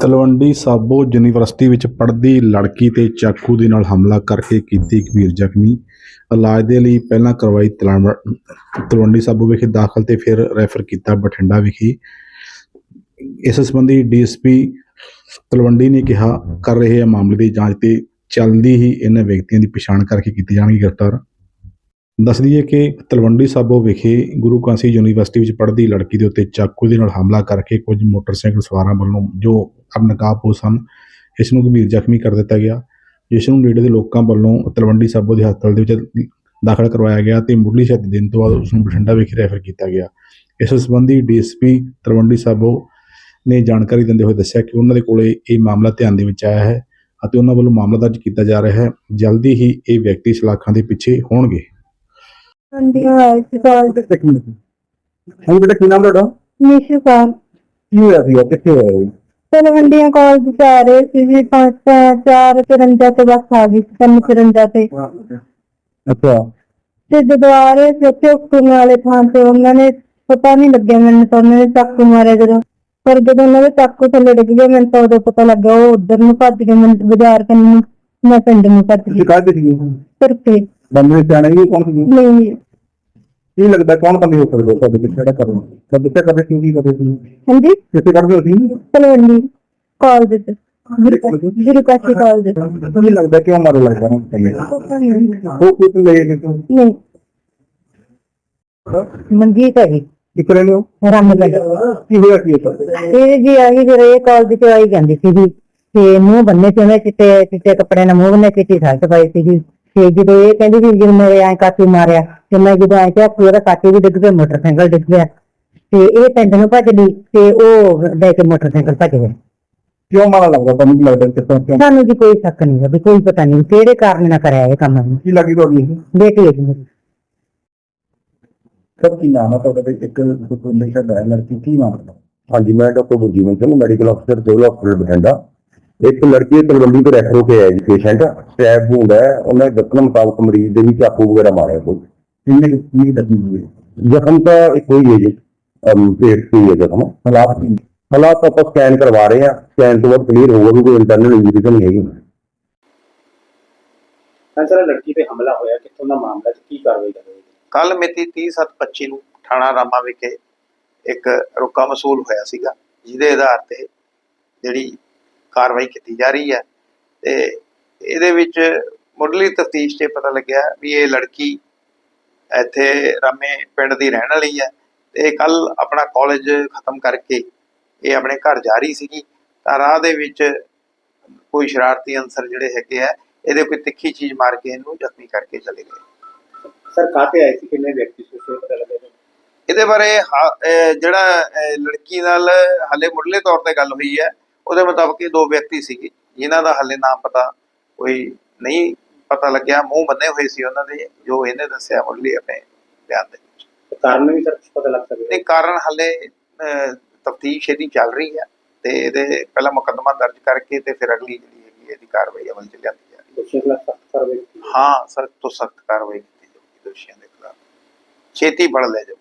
Talwandi Sabo university ਵਿੱਚ ਪੜ੍ਹਦੀ ਲੜਕੀ ਤੇ ਚਾਕੂ ਦੇ ਨਾਲ ਹਮਲਾ ਕਰਕੇ ਕੀਤੀ ਗੰਭੀਰ ਜ਼ਖਮੀ। ਇਲਾਜ ਦੇ ਲਈ ਪਹਿਲਾਂ ਕਰਵਾਈ ਤਲਵ- ਤਲਵੰਡੀ ਸਾਬੋ ਵਿਖੇ ਦਾਖਲ ਤੇ ਫਿਰ ਰੈਫਰ ਕੀਤਾ ਬਠਿੰਡਾ ਵਿਖੇ। ਇਸ ਸੰਬੰਧੀ ਡੀਐਸਪੀ ਤਲਵੰਡੀ ਨੇ ਕਿਹਾ, ਕਰ ਰਹੇ ਆ ਮਾਮਲੇ ਦੀ ਜਾਂਚ ਤੇ ਚੱਲਦੀ ਹੀ ਇਹਨਾਂ ਵਿਅਕਤੀਆਂ ਦੀ ਪਛਾਣ ਕਰਕੇ ਕੀਤੀ ਜਾਣਗੀ। ਗ੍ਰਿਫਤਾਰ ਦੱਸ ਦਈਏ ਕਿ ਤਲਵੰਡੀ ਸਾਬੋ ਵਿਖੇ ਗੁਰੂ ਕਾਂਸੀ ਯੂਨੀਵਰਸਿਟੀ ਵਿੱਚ ਪੜ੍ਹਦੀ ਲੜਕੀ ਦੇ ਉੱਤੇ ਚਾਕੂ ਦੇ ਨਾਲ ਹਮਲਾ ਕਰਕੇ ਕੁਝ ਮੋਟਰਸਾਈਕਲ ਸਵਾਰਾਂ ਵੱਲੋਂ ਜੋ ਅਨਕਾਬਪੋਸ਼ ਸਨ, ਇਸ ਨੂੰ ਗੰਭੀਰ ਜ਼ਖਮੀ ਕਰ ਦਿੱਤਾ ਗਿਆ, ਜਿਸ ਨੂੰ ਨੇੜੇ ਦੇ ਲੋਕਾਂ ਵੱਲੋਂ ਤਲਵੰਡੀ ਸਾਬੋ ਦੇ ਹਸਪਤਾਲ ਦੇ ਵਿੱਚ ਦਾਖਲ ਕਰਵਾਇਆ ਗਿਆ ਤੇ ਮੁੱਢਲੀ ਸ਼ਹਾਦਤ ਦੇਣ ਤੋਂ ਬਾਅਦ ਉਸ ਨੂੰ ਬਠਿੰਡਾ ਵਿਖੇ ਰੈਫਰ ਕੀਤਾ ਗਿਆ। ਇਸ ਸੰਬੰਧੀ ਡੀਐਸਪੀ ਤਲਵੰਡੀ ਸਾਬੋ ਨੇ ਜਾਣਕਾਰੀ ਦਿੰਦੇ ਹੋਏ ਦੱਸਿਆ ਕਿ ਉਹਨਾਂ ਦੇ ਕੋਲੇ ਇਹ ਮਾਮਲਾ ਧਿਆਨ ਦੇ ਵਿੱਚ ਆਇਆ ਹੈ ਅਤੇ ਉਹਨਾਂ ਵੱਲੋਂ ਮਾਮਲਾ ਦਰਜ ਕੀਤਾ ਜਾ ਰਿਹਾ ਹੈ। ਜਲਦੀ ਹੀ ਇਹ ਵਿਅਕਤੀ ਸਲਾਖਾਂ ਦੇ ਪਿੱਛੇ ਹੋਣਗੇ। ਹਾਂਜੀ। ਹਾਂ ਸਵਾਲ ਇੱਕ ਮਿੰਟ ਹਾਂ ਬੇਟਾ ਕੀ ਨਾਮ ਤੁਹਾਡਾ? ਨਿਸ਼ੂ ਕੌਰ। ਕੀ ਹੋਇਆ ਸੀ ਕਿੱਥੇ ਹੋਇਆ ਇਹ? ਤਲਵੰਡੀਆਂ ਕਾਲਜ ਚ ਆ ਰਹੇ ਸੀ ਜੀ ਪੰਜ ਚਾਰ ਤਿਰੰਜਾ ਤੇ ਬੱਸ ਆ ਗਈ ਸੀ ਤਿੰਨ ਤਿਰੰਜਾ ਤੇ। ਅੱਛਾ। ਤੇ ਜਦੋਂ ਆ ਰਹੇ ਸੀ ਉੱਥੇ ਉੱਕੂ ਵਾਲੇ ਥਾਂ ਤੇ ਉਹਨਾਂ ਨੇ ਪਤਾ ਨਹੀਂ ਲੱਗਿਆ ਮੈਨੂੰ ਤਾਂ ਉਹਨਾਂ ਨੇ ਚਾਕੂ ਮਾਰਿਆ ਜਦੋਂ। ਪਰ ਜਦੋਂ ਉਹਨਾਂ ਦੇ ਚਾਕੂ ਥੱਲੇ ਡਿੱਗ ਗਿਆ ਮੈਨੂੰ ਤਾਂ ਉਦੋਂ ਪਤਾ ਲੱਗਾ ਉਹ ਉਧਰ ਨੂੰ ਭੱਜ ਗਏ ਮੈਂ ਬਾਜ਼ਾਰ ਕੰਨ ਨੂੰ ਮੈਂ ਪਿੰਡ ਨੂੰ ਭੱਜ ਗਈ। ਤੁਸੀਂ ਕਾਹਦੇ ਸੀ? ਤੁਰ ਕੇ। ਬੰਦੇ ਸਿਆਣੇ ਜੀ ਕੌਣ ਸੀ? ਨਹੀਂ। ਕੀ ਲੱਗਦਾ ਕੌਣ ਬੰਦੇ ਹੋ ਸਕਦੇ ਤੁਹਾਡੇ ਵਿੱਚ ਕਿਹੜਾ ਕਰਨਾ। ਤਾਂ ਦੱਸਿਆ ਕਰਦੇ ਸੀ ਕੀ ਕਰਦੇ ਸੀ ਹਾਂਜੀ? ਕਿੱਥੇ ਕਰਦੇ ਸੀ ਤਲਵੰਡੀ ਕਾਲਜ ਚ ਗੁਰੂ ਕਾਸ਼ੀ ਕਾਲਜ ਚ ਕੀ ਲੱਗਦਾ ਕਿਉਂ ਮਾਰੇ ਲੱਗਦਾ ਪਤਾ ਨਹੀਂ ਉਹ ਕਿਤੇ ਲੈ ਗਏ ਤੂੰ ਨਹੀਂ। ਮਨਜੀਤ ਹੈ ਜੀ। ਕਿੱਥੇ ਰਹਿੰਦੇ ਹੋ? ਰਾਮਗੜ ਕੀ ਹੋਇਆ ਕੀ ਹੈ ਇਹ ਜੀ ਆਈ ਫਿਰ ਇਹ ਕਾਲਜ ਚ ਆਈ ਜਾਂਦੀ ਸੀ ਜੀ। ਤੇ ਮੂੰਹ ਬੰਨੇ ਤੇ ਉਹਨੇ ਚਿੱਟੇ ਚਿੱਟੇ ਕੱਪੜੇ ਨਾਲ ਮੂੰਹ ਬੰਨੇ ਚਿੱਟੀ ਸ਼ਰਟ ਪਾਈ ਸੀ ਜੀ। ਤੇ ਜਦੋਂ ਇਹ ਕਹਿੰਦੀ ਵੀ ਜਦੋਂ ਮੇਰੇ ਐਂ ਕਾਤੀ ਮਾਰਿਆ ਮੈਂ ਜਦੋਂ ਐਂ ਕਿਹਾ ਪੂਰਾ ਕਾਤੀ ਵੀ ਡਿੱਗ ਪਿਆ ਮੋਟਰਸਾਈਕਲ ਡਿੱਗ ਪਿਆ। ਤੇ ਇਹ ਪਿੰਡ ਨੂੰ ਭੱਜ ਲਈ ਤੇ ਉਹ ਲੈ ਕੇ ਮੋਟਰਸਾਈਕਲ ਭੱਜ ਗਿਆ ਕਿਉਂ ਮਾਰਾ ਲੱਗਦਾ ਤੁਹਾਨੂੰ? ਕੀ ਲੱਗਦਾ ਕਿਸ ਤਰ੍ਹਾਂ ਕਿਉਂ? ਸਾਨੂੰ ਜੀ ਕੋਈ ਸ਼ੱਕ ਨਹੀਂ ਹੈ ਵੀ ਕੋਈ ਪਤਾ ਨਹੀਂ ਕਿਹੜੇ ਕਾਰਨ ਨਾਲ ਕਰਿਆ ਇਹ ਕੰਮ। ਇਹਨੇ। ਕੀ ਲੱਗੀ ਤੁਹਾਡੀ? ਇਹ? ਬੇਟੀ ਹੈ ਜੀ ਮੇਰੀ। ਸਰ ਕੀ ਨਾਮ ਹੈ ਤੁਹਾਡਾ? ਤੇ ਇੱਕ ਨਸ਼ਾ ਦਾ ਹੈ, ਲੜਕੀ ਕੀ ਨਾਮ ਹੈ ਹਾਂਜੀ ਮੈਂ ਡਾਕਟਰ ਗੁਰਜੀਵਨ ਸਿੰਘ ਮੈਡੀਕਲ ਅਫਸਰ ਸਿਵਲ ਹਸਪੀਟਲ ਬਠਿੰਡਾ। ਇੱਕ ਲੜਕੀ ਤਲਵੰਡੀ ਤੋਂ ਰੈਫਰ ਹੋ ਕੇ ਆਇਆ ਜੀ ਪੇਸ਼ੈਂਟ ਸਟੈਬ ਵੂੰਡ ਹੈ ਉਹਨੇ ਦੱਸਣ ਮੁਤਾਬਕ ਮਰੀਜ਼ ਦੇ ਵੀ ਚਾਕੂ ਵਗੈਰਾ ਮਾਰਿਆ ਕੋਈ। ਕਿੰਨੇ ਕੁ- ਕਿੰਨੀ ਕੁ ਲੱਗੀ ਹੋਈ ਹੈ? ਜ਼ਖਮ ਤਾਂ ਇੱਕ ਹੋਈ ਹੈ ਜੀ ਅਮ, ਪੇਟ ਤੇ ਹੀ ਹੈ ਜ਼ਖਮ। ਹਾਲਾਤ ਕੀ ਹਾਲਾਤ ਆਪਾਂ ਸਕੈਨ ਕਰਵਾ ਰਹੇ ਹਾਂ ਸਕੈਨ ਤੋਂ ਬਾਅਦ ਕਲੀਅਰ ਹੋਊਗਾ ਵੀ ਕੋਈ ਇੰਟਰਨਲ ਇੰਜਰੀ ਤਾਂ ਨਹੀਂ ਹੈਗੀ। ਹਾਂ ਸਰ ਲੜਕੀ ਤੇ ਹਮਲਾ ਹੋਇਆ ਕਿੱਥੋਂ ਦਾ ਮਾਮਲਾ ਤੇ ਕੀ ਕਾਰਵਾਈ ਕਰ ਰਹੇ ਕੱਲ ਮਿਤੀ 30/7/25 ਨੂੰ ਥਾਣਾ ਰਾਮਾ ਵਿਖੇ ਇੱਕ ਰੁਕਾ ਮਸੂਲ ਹੋਇਆ ਸੀਗਾ ਜਿਹਦੇ ਆਧਾਰ ਤੇ ਜਿਹੜੀ ਕਾਰਵਾਈ ਕੀਤੀ ਜਾ ਰਹੀ ਹੈ। ਤੇ ਇਹਦੇ ਵਿੱਚ ਮੁੱਢਲੀ ਤਫਤੀਸ਼ 'ਚ ਪਤਾ ਲੱਗਿਆ ਵੀ ਇਹ ਲੜਕੀ ਇੱਥੇ ਰਾਮੇ ਪਿੰਡ ਦੀ ਰਹਿਣ ਵਾਲੀ ਹੈ ਤੇ ਕੱਲ ਆਪਣਾ ਕਾਲਜ ਖਤਮ ਕਰਕੇ ਇਹ ਆਪਣੇ ਘਰ ਜਾ ਰਹੀ ਸੀਗੀ ਤਾਂ ਰਾਹ ਦੇ ਵਿੱਚ ਕੋਈ ਸ਼ਰਾਰਤੀ ਅੰਸਰ ਜਿਹੜੇ ਹੈਗੇ ਆ ਇਹਦੇ ਕੋਈ ਤਿੱਖੀ ਚੀਜ਼ ਮਾਰ ਕੇ ਇਹਨੂੰ ਜ਼ਖਮੀ ਕਰਕੇ ਚਲੇ ਗਏ। ਸਰ ਕਾਤੇ ਆਏ ਸੀ? ਕਿੰਨੇ ਵਿਅਕਤੀ ਸੀ? ਉਸੇ ਪਤਾ ਲੱਗਾ ਜੀ? ਇਹਦੇ ਬਾਰੇ ਜਿਹੜਾ ਲੜਕੀ ਨਾਲ ਹਲੇ ਮੁੱਢਲੇ ਤੌਰ ਤੇ ਗੱਲ ਹੋਈ ਹੈ ਉਹਦੇ ਮੁਤਾਬਕ ਇਹ ਦੋ ਵਿਅਕਤੀ ਸੀਗੇ ਜਿਨ੍ਹਾਂ ਦਾ ਹਲੇ ਨਾਮ ਪਤਾ ਕੋਈ ਨਹੀਂ ਪਤਾ ਲੱਗਿਆ ਮੂੰਹ ਬੰਨੇ ਹੋਏ ਸੀ ਉਹਨਾਂ ਦੇ ਜੋ ਇਹਨੇ ਦੱਸਿਆ ਮੁੱਢਲੀ ਆਪਣੇ ਬਿਆਨ ਦੇ ਵਿੱਚ। ਕਾਰਨ ਵੀ ਸਰ ਪਤਾ ਲੱਗ ਸਕਦਾ। ਤੇ ਕਾਰਨ ਹਲੇ ਤਫਤੀਸ਼ ਇਹਦੀ ਚੱਲ ਰਹੀ ਹੈ ਤੇ ਇਹਦੇ ਪਹਿਲਾਂ ਮੁਕੱਦਮਾ ਦਰਜ ਕਰਕੇ ਤੇ ਫਿਰ ਅਗਲੀ ਜਿਹੜੀ ਹੈਗੀ ਇਹਦੀ ਕਾਰਵਾਈ ਅਮਲ ਚ ਲਿਆਂਦੀ ਜਾ ਰਹੀ ਹੈ। ਦੋਸ਼ੀ ਖਿਲਾਫ ਸਖਤ ਕਾਰਵਾਈ ਕੀਤੀ ਹਾਂ ਸਖਤ ਤੋਂ ਸਖਤ ਕਾਰਵਾਈ ਕੀਤੀ ਜਾਊਗੀ ਦੋਸ਼ੀਆਂ ਦੇ ਖਿਲਾਫ। ਛੇਤੀ ਫੜ ਲਿਆ ਜਾਊ।